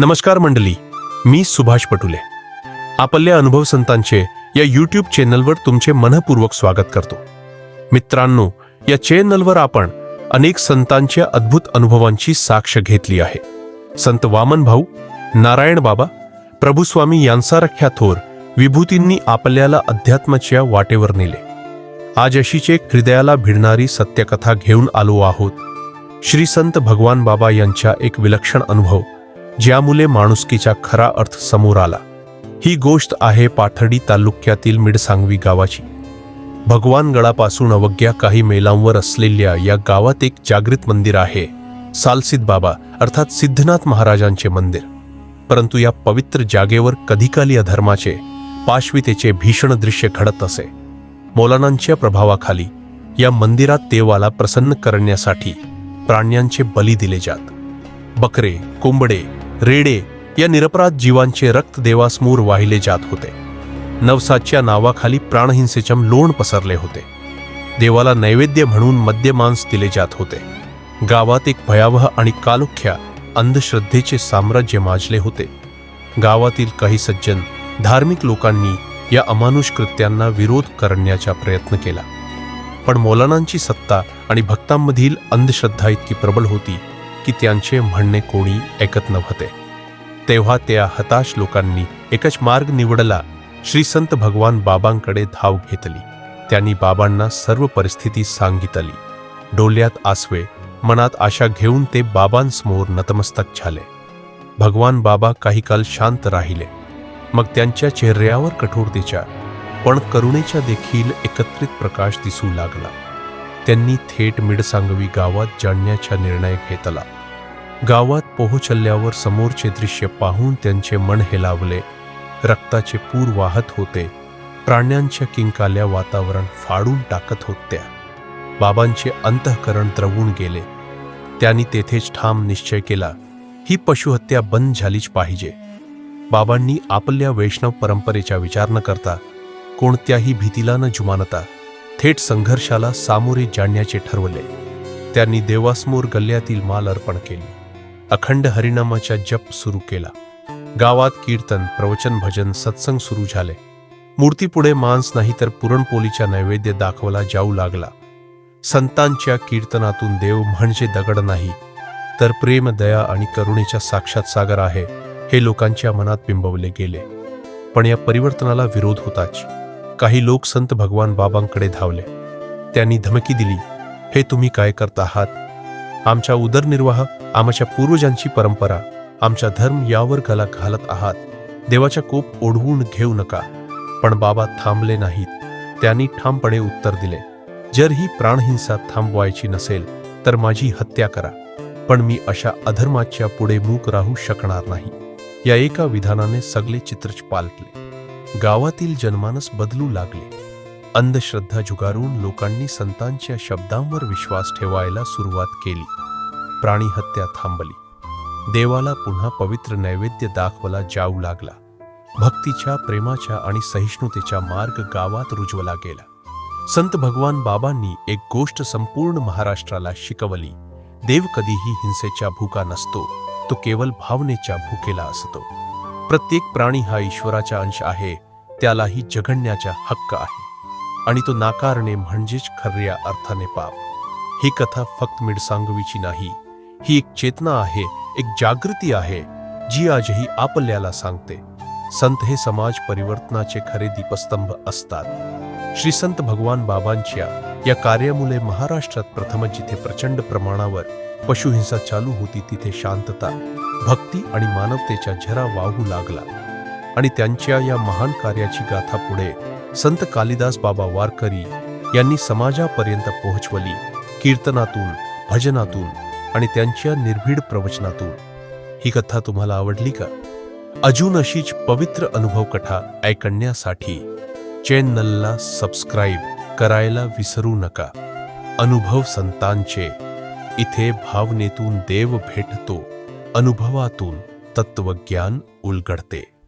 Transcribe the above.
नमस्कार मंडळी मी सुभाष पटुले. आपल्या अनुभव संतांचे या यूट्यूब चॅनलवर तुमचे मनपूर्वक स्वागत करतो. मित्रांनो या चॅनलवर आपण अनेक संतांच्या अद्भुत अनुभवांची साक्ष घेतली आहे. संत वामन भाऊ नारायण बाबा प्रभुस्वामी यांसारख्या थोर विभूतींनी आपल्याला अध्यात्माच्या वाटेवर नेले. आज अशीच एक हृदयाला भिडणारी सत्यकथा घेऊन आलो आहोत. श्री संत भगवान बाबा यांच्या एक विलक्षण अनुभव ज्यामुळे माणुसकीचा खरा अर्थ समोर आला. ही गोष्ट आहे पाथर्डी तालुक्यातील मिडसांगवी गावाची. भगवानगडापासून अवघ्या काही मैलांवर असलेल्या या गावात एक जागृत मंदिर आहे. सालसित बाबा अर्थात सिद्धनाथ महाराजांचे मंदिर. परंतु या पवित्र जागेवर कधीकाली अधर्माचे पाशवितेचे भीषण दृश्य घडत असे. मौलानांच्या प्रभावाखाली या मंदिरात देवाला प्रसन्न करण्यासाठी प्राण्यांचे बली दिले जात. बकरे कोंबडे रेडे या निरपराध जीवांचे रक्त देवासमोर वाहिले जात होते. नवसाच्या नावाखाली प्राणहिंसेच्या लोण पसरले होते. देवाला नैवेद्य म्हणून मद्यमांस दिले जात होते. गावात एक भयावह आणि कालुख्या अंधश्रद्धेचे साम्राज्य माजले होते. गावातील काही सज्जन धार्मिक लोकांनी या अमानुष कृत्यांना विरोध करण्याचा प्रयत्न केला. पण मौलानांची सत्ता आणि भक्तांमधील अंधश्रद्धा इतकी प्रबल होती की त्यांचे म्हणणे कोणी ऐकत नव्हते. तेव्हा त्या हताश लोकांनी एकच मार्ग निवडला. श्रीसंत भगवान बाबांकडे धाव घेतली. त्यांनी बाबांना सर्व परिस्थिती सांगितली. डोल्यात आसवे मनात आशा घेऊन ते बाबांसमोर नतमस्तक झाले. भगवान बाबा काही काल शांत राहिले. मग त्यांच्या चेहऱ्यावर कठोरतेच्या पण करुणेच्या देखील एकत्रित प्रकाश दिसू लागला. त्यांनी थेट मिडसांगवी गावात जाण्याचा निर्णय घेतला. गावात पोहोचल्यावर समोरचे दृश्य पाहून त्यांचे मन हेलावले. रक्ताचे पूर वाहत होते. प्राण्यांच्या किंकाल्या वातावरण फाडून टाकत होत्या. बाबांचे अंतःकरण द्रवून गेले. त्यांनी तेथेच ठाम निश्चय केला. ही पशुहत्या बंद झालीच पाहिजे. बाबांनी आपल्या वैष्णव परंपरेचा विचार न करता कोणत्याही भीतीला न जुमानता थेट संघर्षाला सामोरे जाण्याचे ठरवले. त्यांनी देवासमोर गल्ल्यातील माल अर्पण केली. अखंड हरिनामाचा जप सुरू केला. गावात कीर्तन प्रवचन भजन सत्संग सुरू झाले. मूर्तीपुढे मांस नाही तर पुरणपोलीचा नैवेद्य दाखवला जाऊ लागला. संतांच्या कीर्तनातून देव म्हणजे दगड नाही तर प्रेम दया आणि करुणेचा साक्षात सागर आहे हे लोकांच्या मनात बिंबवले गेले. पण या परिवर्तनाला विरोध होताच. काही लोक संत भगवान बाबांकडे धावले. त्यांनी धमकी दिली हे तुम्ही काय करत आहात? आमच्या उदरनिर्वाह आमच्या पूर्वजांची परंपरा आमचा धर्म यावर गला घालत आहात. देवाच्या कोप ओढवून घेऊ नका. पण बाबा थांबले नाहीत. त्यांनी ठामपणे उत्तर दिले जर ही प्राणहिंसा थांबवायची नसेल तर माझी हत्या करा. पण मी अशा अधर्माच्या पुढे मूक राहू शकणार नाही. या एका विधानाने सगळे चित्रच पालटले. गावातील जनमानस बदलू लागले. अंधश्रद्धा जुगारून लोकांनी संतांच्या शब्दांवर विश्वास ठेवायला सुरुवात केली. प्राणी हत्या थांबली. देवाला पुन्हा पवित्र नैवेद्य दाखवला जाऊ लागला. भक्तीच्या प्रेमाच्या आणि सहिष्णुतेचा मार्ग गावात रुजवला गेला. संत भगवान बाबांनी एक गोष्ट संपूर्ण महाराष्ट्राला शिकवली. देव कधीही हिंसेच्या भूका नसतो. तो केवळ भावनेच्या भूकेला असतो. प्रत्येक प्राणी हा ईश्वराचा अंश आहे त्यालाही जगण्याचा हक्क आहे. आणि तो नाकारणे म्हणजेच खऱ्या अर्थाने पाप. ही कथा फक्त मिडसांगवीची नाही ही एक चेतना आहे एक जागृती आहे जी आजही आपल्याला सांगते. संत हे समाज परिवर्तनाचे खरे दीपस्तंभ असतात. श्री संत भगवान बाबांच्या या कार्यामुळे महाराष्ट्रात प्रथमच जिथे प्रचंड प्रमाणावर पशुहिंसा चालू होती तिथे शांतता भक्ती आणि मानवतेचा झरा वाहू लागला. आणि त्यांच्या या महान कार्याची गाथा पुढे संत कालिदास बाबा वारकरी यांनी समाजापर्यंत पोहोचवली. कीर्तनातून भजनातून आणि त्यांच्या निर्भीड प्रवचनातून. ही कथा तुम्हाला आवडली का? अजून अशीच पवित्र अनुभव कथा ऐकण्यासाठी चॅनलला सबस्क्राईब करायला विसरू नका. अनुभव संतांचे इथे भावनेतून देव भेटतो अनुभवातून तत्वज्ञान उलगडते.